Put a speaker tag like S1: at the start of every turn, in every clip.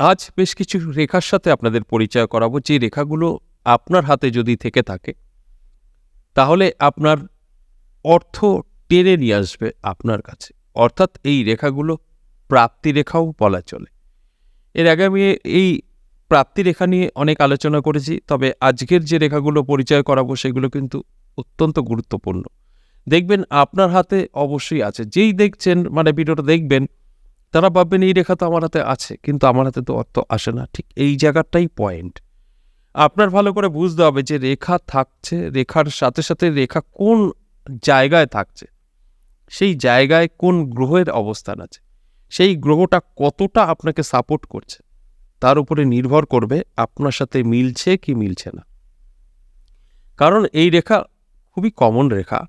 S1: আজ বেশ কিছু রেখার সাথে আপনাদের পরিচয় করাবো। যে রেখাগুলো আপনার হাতে যদি থেকে থাকে, তাহলে আপনার অর্থ টেনে নিয়ে আসবে আপনার কাছে। অর্থাৎ এই রেখাগুলো প্রাপ্তি রেখাও বলা চলে। এর আগে আমি এই প্রাপ্তি রেখা নিয়ে অনেক আলোচনা করেছি, তবে আজকের যে রেখাগুলো পরিচয় করাবো, সেগুলো কিন্তু অত্যন্ত গুরুত্বপূর্ণ। দেখবেন আপনার হাতে অবশ্যই আছে। যেই দেখছেন মানে ভিডিওটা দেখবেন তারা ভাববেন এই রেখা তো আমার হাতে আছে। কিন্তু আমার হাতে তো অর্থ আসে না। ঠিক এই জায়গাটাই পয়েন্ট আপনার ভালো করে বুঝতে হবে যে রেখা থাকছে, রেখার সাথে সাথে রেখা কোন জায়গায় থাকছে? সেই জায়গায় কোন গ্রহের অবস্থান আছে? সেই গ্রহটা কতটা আপনাকে সাপোর্ট করছে? তার উপরে নির্ভর করবে আপনার সাথে মিলছে কি মিলছে না। কারণ এই রেখা খুবই কমন রেখা।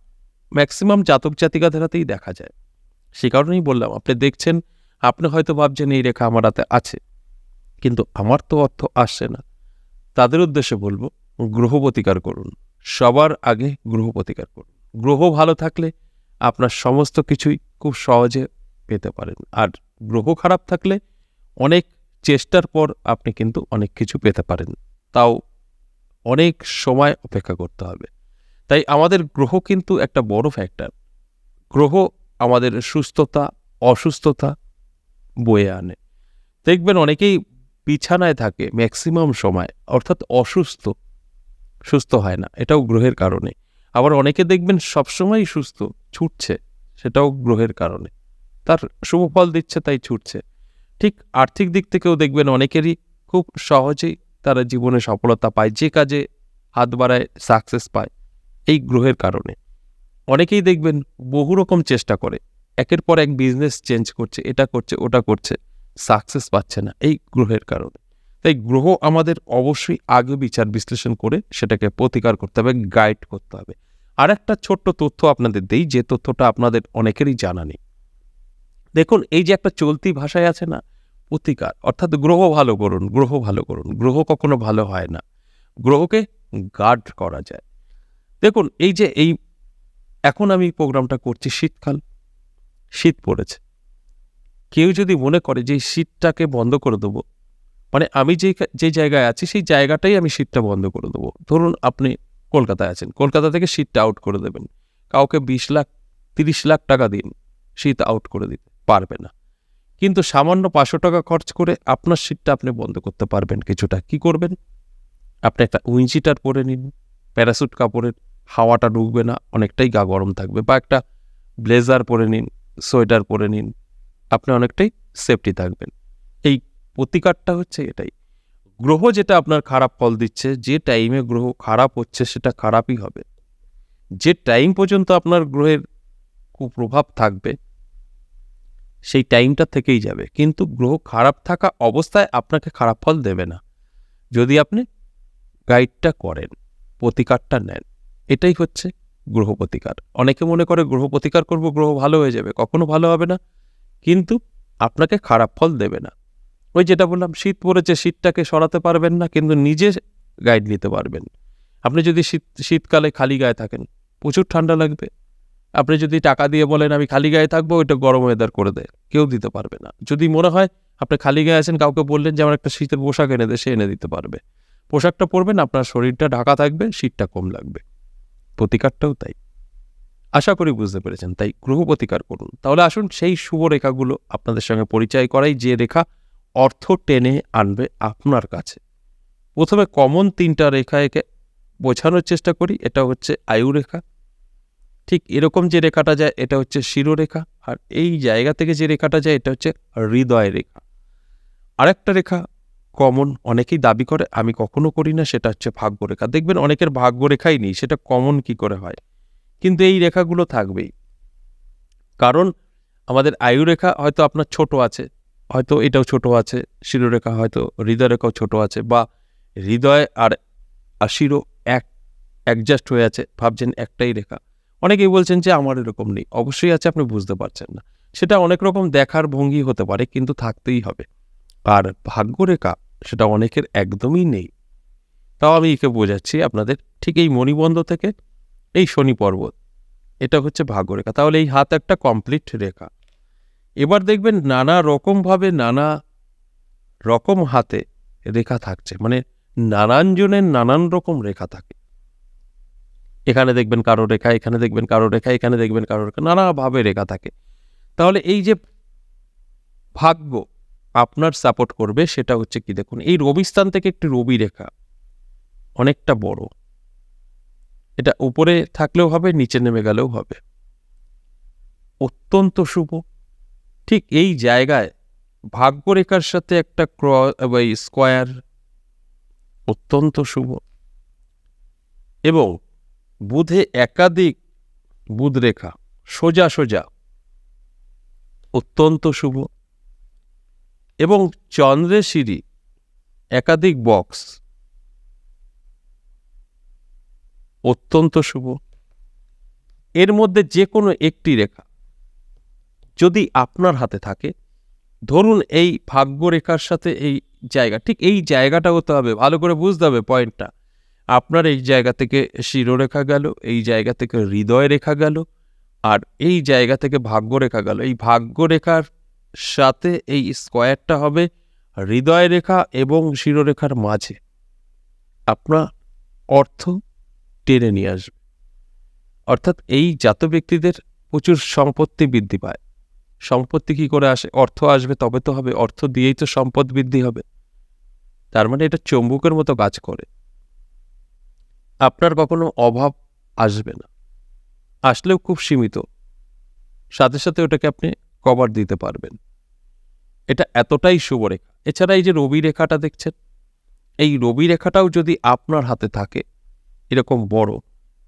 S1: ম্যাক্সিমাম জাতক জাতিকাদের হাতেই দেখা যায়। সে কারণেই বললাম, আপনি দেখছেন আপনি হয়তো ভাবছেন এই রেখা আমার হাতে আছে, কিন্তু আমার তো অর্থ আসছে না। তাদের উদ্দেশ্যে বলব, গ্রহ প্রতিকার করুন। সবার আগে গ্রহ প্রতিকার করুন। গ্রহ ভালো থাকলে আপনার সমস্ত কিছুই খুব সহজে পেতে পারেন। আর গ্রহ খারাপ থাকলে অনেক চেষ্টার পর আপনি কিন্তু অনেক কিছু পেতে পারেন। তাও অনেক সময় অপেক্ষা করতে হবে। তাই আমাদের গ্রহ কিন্তু একটা বড় ফ্যাক্টর গ্রহ আমাদের সুস্থতা, অসুস্থতা বয়ে আনে। দেখবেন অনেকেই বিছানায় থাকে ম্যাক্সিমাম সময়, অর্থাৎ অসুস্থ, সুস্থ হয় না, এটাও গ্রহের কারণে। আবার অনেকে দেখবেন সবসময়ই সুস্থ, ছুটছে, সেটাও গ্রহের কারণে। তার শুভ ফল দিচ্ছে, তাই ছুটছে। ঠিক আর্থিক দিক থেকেও দেখবেন অনেকেরই খুব সহজেই তারা জীবনে সফলতা পায়, যে কাজে হাত বাড়ায় সাকসেস পায়, এই গ্রহের কারণে। অনেকেই দেখবেন বহু রকম চেষ্টা করে একের পর এক বিজনেস চেঞ্জ করছে, এটা করছে, ওটা করছে সাকসেস পাচ্ছে না, এই গ্রহের কারণে। তাই গ্রহ আমাদের অবশ্যই আগে বিচার, বিশ্লেষণ করে সেটাকে প্রতিকার করতে হবে গাইড করতে হবে। আর একটা ছোট্ট তথ্য আপনাদের দেই, যে তথ্যটা আপনাদের অনেকেরই জানা নেই। দেখুন, এই যে একটা চলতি ভাষায় আছে না, প্রতিকার, অর্থাৎ গ্রহ ভালো করুন, গ্রহ ভালো করুন, গ্রহ কখনো ভালো হয় না, গ্রহকে গার্ড করা যায়। দেখুন, এই যে এই, এখন আমি প্রোগ্রামটা করছি শীতকাল শীত পড়েছে। কেউ যদি মনে করে যে শীতটাকে বন্ধ করে দেবো মানে আমি যে যে জায়গায় আছি সেই জায়গাটাই আমি শীতটা বন্ধ করে দেবো। ধরুন আপনি কলকাতায় আছেন, কলকাতা থেকে শীতটা আউট করে দেবেন। কাউকে বিশ লাখ, তিরিশ লাখ টাকা দিন, শীত আউট করে দিতে পারবে না। কিন্তু সামান্য পাঁচশো টাকা খরচ করে আপনার শীতটা আপনি বন্ধ করতে পারবেন কিছুটা। কি করবেন? আপনি একটা উইঞ্চিটার পরে নিন, প্যারাসুট কাপড়ের হাওয়াটা ঢুকবে না, অনেকটাই গা গরম থাকবে। বা একটা ব্লেজার পরে নিন সোয়েটার পরে নিন। আপনি অনেকটাই সেফটি থাকবেন। এই প্রতিকারটা হচ্ছে এটাই। গ্রহ যেটা আপনার খারাপ ফল দিচ্ছে, যে টাইমে গ্রহ খারাপ হচ্ছে সেটা খারাপই হবে। যে টাইম পর্যন্ত আপনার গ্রহের কুপ্রভাব থাকবে, সেই টাইমটা থেকেই যাবে। কিন্তু গ্রহ খারাপ থাকা অবস্থায় আপনাকে খারাপ ফল দেবে না। যদি আপনি গাইডটা করেন, প্রতিকারটা নেন, এটাই হচ্ছে গ্রহ প্রতিকার অনেকে মনে করে গ্রহ প্রতিকার করব, গ্রহ ভালো হয়ে যাবে, কখনো ভালো হবে না, কিন্তু আপনাকে খারাপ ফল দেবে না। ওই যেটা বললাম, শীত পড়েছে, শীতটাকে সরাতে পারবেন না, কিন্তু নিজে গাইড নিতে পারবেন। আপনি যদি শীত, শীতকালে খালি গায়ে থাকেন, প্রচুর ঠান্ডা লাগবে। আপনি যদি টাকা দিয়ে বলেন, আমি খালি গায়ে থাকব ওইটা গরম ওয়েদার করে দেয়, কেউ দিতে পারবে না। যদি মনে হয়, আপনি খালি গায়ে আছেন কাউকে বললেন যে, আমার একটা শীতের পোশাক এনে দে সে এনে দিতে পারবে। পোশাকটা পরবেন, আপনার শরীরটা ঢাকা থাকবে, শীতটা কম লাগবে। প্রতিকারটাও তাই। আশা করি বুঝতে পেরেছেন, তাই গ্রহ প্রতিকার করুন। তাহলে আসুন সেই শুভ রেখাগুলো আপনাদের সঙ্গে পরিচয় করাই, যে রেখা অর্থ টেনে আনবে আপনার কাছে। প্রথমে কমন তিনটা রেখা একে বোঝানোর চেষ্টা করি, এটা হচ্ছে আয়ু রেখা। ঠিক এরকম যে রেখাটা যায়, এটা হচ্ছে শিরোরেখা। আর এই জায়গা থেকে যে রেখাটা যায়, এটা হচ্ছে হৃদয় রেখা। আরেকটা রেখা কমন অনেকেই দাবি করে, আমি কখনো করি না সেটা হচ্ছে ভাগ্য রেখা দেখবেন অনেকের ভাগ্য রেখাই নেই, সেটা কমন কি করে হয়? কিন্তু এই রেখাগুলো থাকবেই। কারণ আমাদের আয়ু রেখা হয়তো আপনার ছোট আছে, হয়তো এটাও ছোট আছে, শিরোরেখা হয়তো হৃদয় রেখাও ছোট আছে, বা হৃদয় আর আর শিরো এক অ্যাডজাস্ট হয়ে আছে, ভাবছেন একটাই রেখা। অনেকেই বলছেন যে আমার এরকম নেই, অবশ্যই আছে, আপনি বুঝতে পারছেন না। সেটা অনেক রকম দেখার ভঙ্গি হতে পারে, কিন্তু থাকতেই হবে। আর ভাগ্যরেখা সেটা অনেকের একদমই নেই। তাও আমি একে বোঝাচ্ছি আপনাদের ঠিক এই মণিবন্ধ থেকে এই শনি পর্বত। এটা হচ্ছে ভাগ্যরেখা তাহলে এই হাত একটা কমপ্লিট রেখা। এবার দেখবেন নানা রকমভাবে নানা রকম হাতে রেখা থাকছে। মানে নানান জনের নানান রকম রেখা থাকে। এখানে দেখবেন কারও রেখা, এখানে দেখবেন কারও রেখা, এখানে দেখবেন কারও রেখা, নানাভাবে রেখা থাকে। তাহলে এই যে ভাগ্য আপনার সাপোর্ট করবে, সেটা হচ্ছে কি দেখুন, এই রবিস্থান থেকে একটি রবি রেখা, অনেকটা বড়। এটা উপরে থাকলেও হবে, নিচে নেমে গেলেও হবে। অত্যন্ত শুভ। ঠিক এই জায়গায় ভাগ্যরেখার সাথে একটা ক্র স্কোয়ার অত্যন্ত শুভ। এবং বুধে একাধিক বুধ রেখা সোজা সোজা, অত্যন্ত শুভ। এবং চন্দ্রের সিঁড়ি, একাধিক বক্স। অত্যন্ত শুভ। এর মধ্যে যে কোনো একটি রেখা যদি আপনার হাতে থাকে, ধরুন এই ভাগ্য রেখার সাথে এই জায়গা, ঠিক এই জায়গাটা হতে হবে, ভালো করে বুঝতে হবে পয়েন্টটা। আপনার এই জায়গা থেকে শিরোরেখা গেল, এই জায়গা থেকে হৃদয় রেখা গেল, আর এই জায়গা থেকে ভাগ্য রেখা গেল। এই ভাগ্য রেখার সাথে এই স্কোয়ারটা হবে হৃদয় রেখা এবং শিরোরেখার মাঝে। আপনার অর্থ টেনে নিয়ে আসবে। অর্থাৎ এই জাত ব্যক্তিদের প্রচুর সম্পত্তি বৃদ্ধি পায়। সম্পত্তি কি করে আসে? অর্থ আসবে, তবে তো হবে। অর্থ দিয়েই তো সম্পদ বৃদ্ধি হবে। তার মানে এটা চম্বুকের মতো কাজ করে। আপনার কখনো অভাব আসবে না। আসলেও খুব সীমিত। সাথে সাথে ওটাকে আপনি কভার দিতে পারবেন। এটা এতটাই শুভরেখা। এছাড়া এই যে রবি রেখাটা দেখছেন, এই রবি রেখাটাও যদি আপনার হাতে থাকে, এরকম বড়,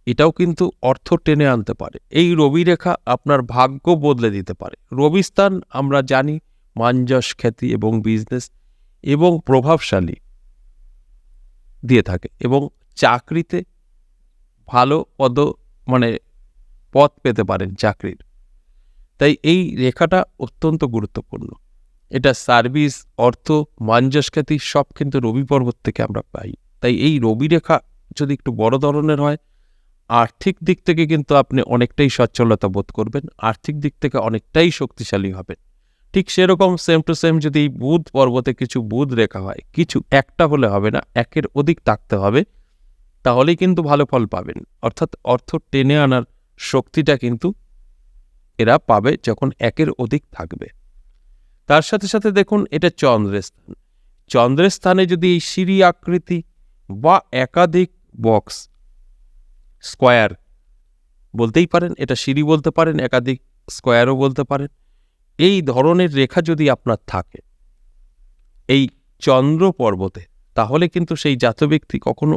S1: এটাও কিন্তু অর্থ টেনে আনতে পারে। এই রবি রেখা আপনার ভাগ্য বদলে দিতে পারে। রবি স্থান আমরা জানি মাঞ্জস খ্যাতি এবং বিজনেস এবং প্রভাবশালী দিয়ে থাকে এবং চাকরিতে ভালো পদ মানে পদ পেতে পারেন চাকরির। তাই এই রেখাটা অত্যন্ত গুরুত্বপূর্ণ। এটা সার্ভিস, অর্থ মাঞ্জস খ্যাতি সব কিন্তু রবি পর্বত থেকে আমরা পাই। তাই এই রবি রেখা যদি একটু বড় ধরনের হয়, আর্থিক দিক থেকে কিন্তু আপনি অনেকটাই সচ্ছলতা বোধ করবেন, আর্থিক দিক থেকে অনেকটাই শক্তিশালী হবেন। ঠিক সেরকম সেম টু সেম যদি এই বুধ পর্বতে কিছু বুধ রেখা হয়, কিছু একটা হলে হবে না, একের অধিক থাকতে হবে, তাহলেই কিন্তু ভালো ফল পাবেন। অর্থাৎ অর্থ টেনে আনার শক্তিটা কিন্তু এরা পাবে যখন একের অধিক থাকবে। তার সাথে সাথে দেখুন, এটা চন্দ্রের স্থান। চন্দ্রের স্থানে যদি এই সিঁড়ি আকৃতি বা একাধিক বক্স স্কোয়ার বলতেই পারেন, এটা সিঁড়ি বলতে পারেন, একাধিক স্কোয়ারও বলতে পারেন, এই ধরনের রেখা যদি আপনার থাকে এই চন্দ্র পর্বতে, তাহলে কিন্তু সেই জাত ব্যক্তি কখনো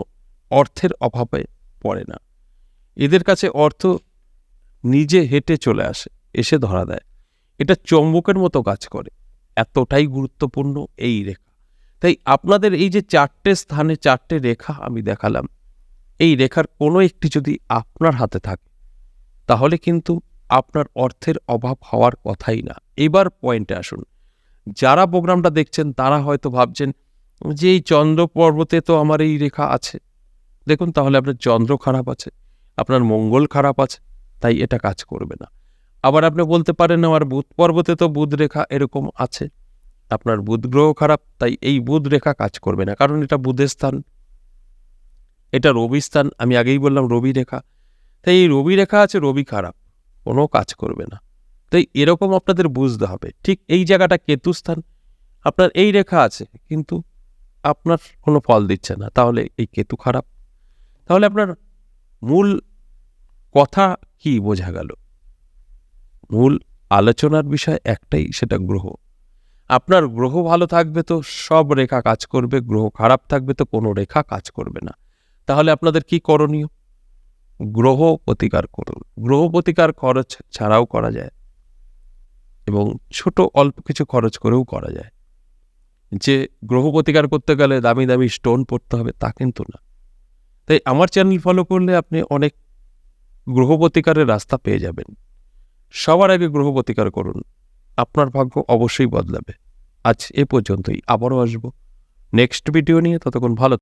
S1: অর্থের অভাবে পড়ে না। এদের কাছে অর্থ নিজে হেঁটে চলে আসে, এসে ধরা দেয়। এটা চম্বকের মতো কাজ করে। এতটাই গুরুত্বপূর্ণ এই রেখা। তাই আপনাদের এই যে চারটে স্থানে চারটে রেখা আমি দেখালাম, এই রেখার কোনো একটি যদি আপনার হাতে থাকে, তাহলে কিন্তু আপনার অর্থের অভাব হওয়ার কথাই না। এবার পয়েন্টে আসুন। যারা প্রোগ্রামটা দেখছেন, তারা হয়তো ভাবছেন, যে এই চন্দ্র পর্বতে তো আমার এই রেখা আছে। দেখুন, তাহলে আপনার চন্দ্র খারাপ আছে, আপনার মঙ্গল খারাপ আছে তাই এটা কাজ করবে না। আবার আপনি বলতে পারেন, আমার বুধ পর্বতে তো বুধ রেখা এরকম আছে। আপনার বুধ গ্রহ খারাপ, তাই এই বুধ রেখা কাজ করবে না। কারণ এটা বুধের স্থান। এটা রবি স্থান। আমি আগেই বললাম রবি রেখা। তাই এই রবি রেখা আছে, রবি খারাপ। কোনো কাজ করবে না। তাই এরকম আপনাদের বুঝতে হবে। ঠিক এই জায়গাটা কেতু স্থান। আপনার এই রেখা আছে, কিন্তু আপনার কোনো ফল দিচ্ছে না। তাহলে এই কেতু খারাপ। তাহলে আপনার মূল কথা কি বোঝা গেল? মূল আলোচনার বিষয় একটাই, সেটা গ্রহ। আপনার গ্রহ ভালো থাকবে তো সব রেখা কাজ করবে, গ্রহ খারাপ থাকবে তো কোনো রেখা কাজ করবে না। তাহলে আপনাদের কি করণীয়? গ্রহ প্রতিকার করুন। গ্রহ প্রতিকার খরচ ছাড়াও করা যায়। এবং ছোট অল্প কিছু খরচ করেও করা যায়। যে গ্রহ প্রতিকার করতে গেলে দামি দামি স্টোন পড়তে হবে তা কিন্তু না। তাই আমার চ্যানেল ফলো করলে আপনি অনেক গ্রহ প্রতিকারের রাস্তা পেয়ে যাবেন। সবার আগে গ্রহ প্রতিকার করুন। আপনার ভাগ্য অবশ্যই বদলাবে। আজ এ পর্যন্তই। আবারও আসব। নেক্সট ভিডিও নিয়ে ততক্ষণ ভালো